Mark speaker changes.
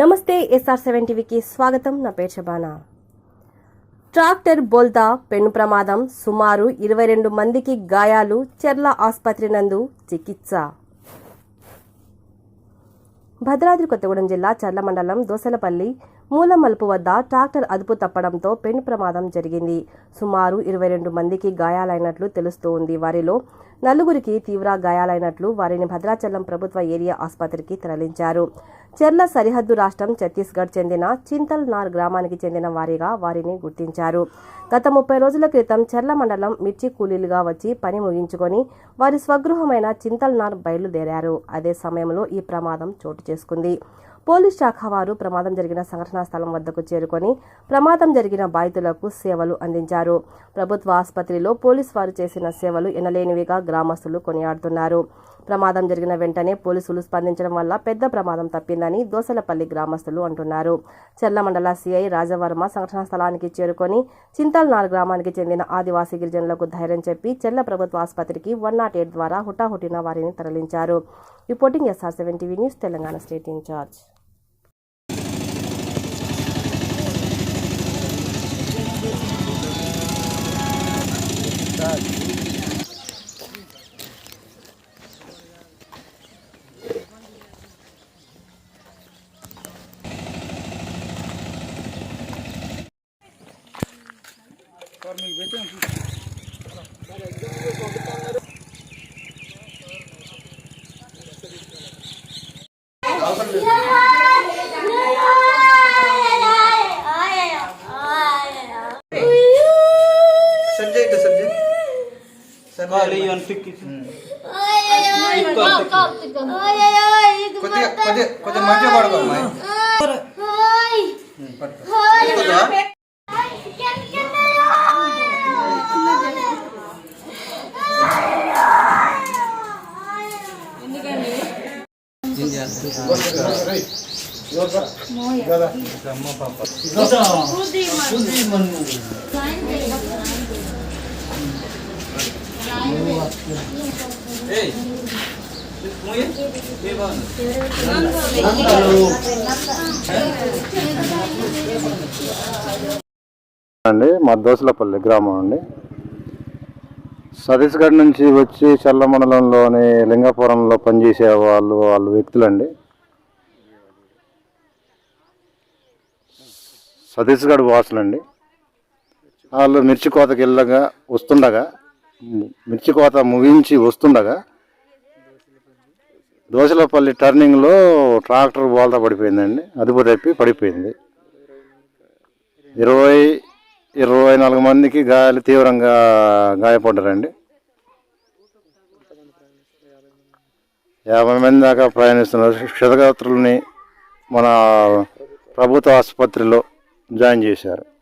Speaker 1: నమస్తే SR seven టీవీకి స్వాగతం. నా పేరు శబానా ట్రాక్టర్ బోల్తా పెను ప్రమాదం. సుమారు ఇరవై రెండు మందికి గాయాలు. చెర్ల ఆసుపత్రి నందు చికిత్స. భద్రాద్రి కొత్తగూడెం జిల్లా చర్ల మండలం దోసలపల్లి మూలమలుపు వద్ద ట్రాక్టర్ అదుపు తప్పడంతో పెను ప్రమాదం జరిగింది. సుమారు ఇరవై రెండు మందికి గాయాలైనట్లు తెలుస్తోంది. వారిలో నలుగురికి తీవ్ర గాయాలైనట్లు వారిని భద్రాచలం ప్రభుత్వ ఏరియా ఆసుపత్రికి తరలించారు. చెర్ల సరిహద్దు రాష్ట్రం ఛత్తీస్గఢ్ చెందిన చింతల్ నార్ గ్రామానికి చెందిన వారిగా వారిని గుర్తించారు. గత ముప్పై రోజుల క్రితం చెర్ల మండలం మిర్చి కూలీలుగా వచ్చి పని ముగించుకొని వారి స్వగృహమైన చింతల్ నార్ బయలుదేరారు. అదే సమయంలో ఈ ప్రమాదం చోటు చేసుకుంది. పోలీస్ శాఖ వారు ప్రమాదం జరిగిన సంఘటనా స్థలం వద్దకు చేరుకొని ప్రమాదం జరిగిన బాధితులకు సేవలు అందించారు. ప్రభుత్వ ఆసుపత్రిలో పోలీస్ వారు చేసిన సేవలు ఎనలేనివిగా గ్రామస్తులు కొనియాడుతున్నారు. ప్రమాదం జరిగిన వెంటనే పోలీసులు స్పందించడం వల్ల పెద్ద ప్రమాదం తప్పిందని దోసలపల్లి గ్రామస్తులు అంటున్నారు. చెర్ల మండల సిఐ రాజవర్మ సంఘటనా స్థలానికి చేరుకొని చింతల్నార్ గ్రామానికి చెందిన ఆదివాసీ గిరిజనులకు ధైర్యం చెప్పి చెర్ల ప్రభుత్వ ఆసుపత్రికి వన్ నాట్ ఎయిట్ ద్వారా హుటాహుటిన వారిని తరలించారు. Reporting SR seven TV news Telangana state incharge.
Speaker 2: Subject subject సరే
Speaker 3: ఇవన్ పిక్
Speaker 2: కొద్దిగా కొద్దిగా మంచిగా పడుకో అమ్మాయి.
Speaker 3: పడుకో
Speaker 4: అండి మా దోసలపల్లి గ్రామం అండి. సతీష్గఢ్ నుంచి వచ్చి చల్ల మండలంలోని లింగాపురంలో పనిచేసే వాళ్ళు వాళ్ళు వ్యక్తులండి. సతీష్గఢ్ వాసులండి. వాళ్ళు మిర్చి కోతకి వెళ్ళగా వస్తుండగా మిర్చి కోత ముగించి వస్తుండగా దోసలపల్లి టర్నింగ్లో ట్రాక్టర్ బోల్తా పడిపోయిందండి. అదుపు తప్పి పడిపోయింది. ఇరవై ఇరవై నాలుగు మందికి గాయాలు తీవ్రంగా గాయపడ్డారండి. యాభై మంది దాకా ప్రయాణిస్తున్నారు. క్షతగాత్రుల్ని మన ప్రభుత్వ ఆసుపత్రిలో జాయిన్ చేశారు.